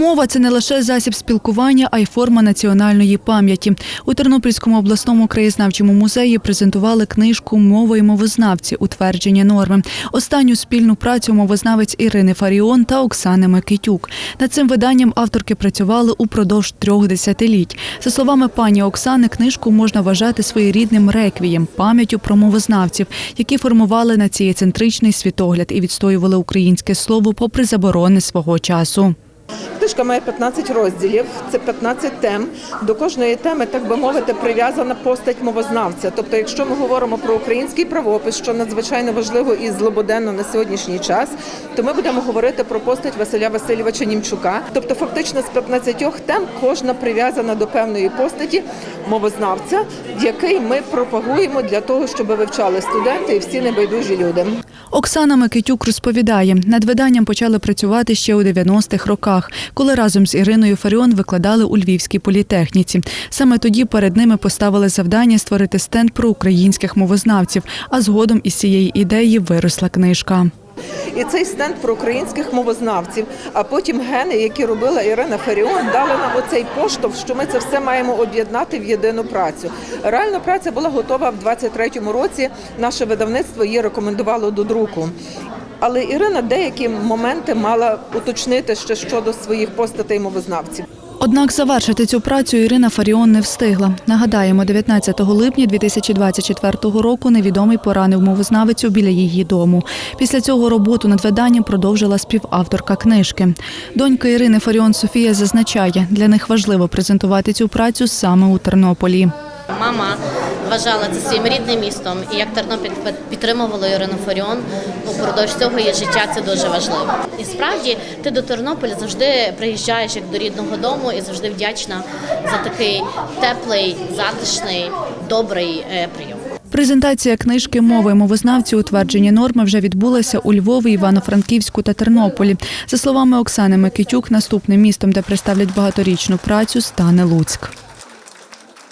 Мова це не лише засіб спілкування, а й форма національної пам'яті. У Тернопільському обласному краєзнавчому музеї презентували книжку Мова і мовознавці. Утвердження норми. Останню спільну працю мовознавець Ірини Фаріон та Оксани Микитюк. Над цим виданням авторки працювали упродовж трьох десятиліть. За словами пані Оксани, книжку можна вважати своєрідним реквієм, пам'яттю про мовознавців, які формували націєцентричний світогляд і відстоювали українське слово попри заборони свого часу. Книжка має 15 розділів, це 15 тем. До кожної теми, так би мовити, прив'язана постать мовознавця. Тобто, якщо ми говоримо про український правопис, що надзвичайно важливо і злободенно на сьогоднішній час, то ми будемо говорити про постать Василя Васильовича Німчука. Тобто, фактично з 15 тем кожна прив'язана до певної постаті мовознавця, який ми пропагуємо для того, щоб вивчали студенти і всі небайдужі люди. Оксана Микитюк розповідає, над виданням почали працювати ще у 90-х роках, коли разом з Іриною Фаріон викладали у Львівській політехніці. Саме тоді перед ними поставили завдання створити стенд про українських мовознавців, а згодом із цієї ідеї виросла книжка. І цей стенд про українських мовознавців, а потім гени, які робила Ірина Фаріон, дали нам оцей поштовх, що ми це все маємо об'єднати в єдину працю. Реально праця була готова в 23-му році. Наше видавництво її рекомендувало до друку. Але Ірина деякі моменти мала уточнити ще щодо своїх постатей мовознавців. Однак завершити цю працю Ірина Фаріон не встигла. Нагадаємо, 19 липня 2024 року невідомий поранив мовознавицю біля її дому. Після цього роботу над виданням продовжила співавторка книжки. Донька Ірини Фаріон Софія зазначає, для них важливо презентувати цю працю саме у Тернополі. Мама вважала це своїм рідним містом, і як Тернопіль підтримувала Ірину Фаріон упродовж цього її життя це дуже важливо. І справді ти до Тернополя завжди приїжджаєш як до рідного дому і завжди вдячна за такий теплий, затишний, добрий е, прийом. Презентація книжки Мови мовознавці утвердження норми вже відбулася у Львові, Івано-Франківську та Тернополі. За словами Оксани Микитюк, наступним містом, де представлять багаторічну працю, стане Луцьк.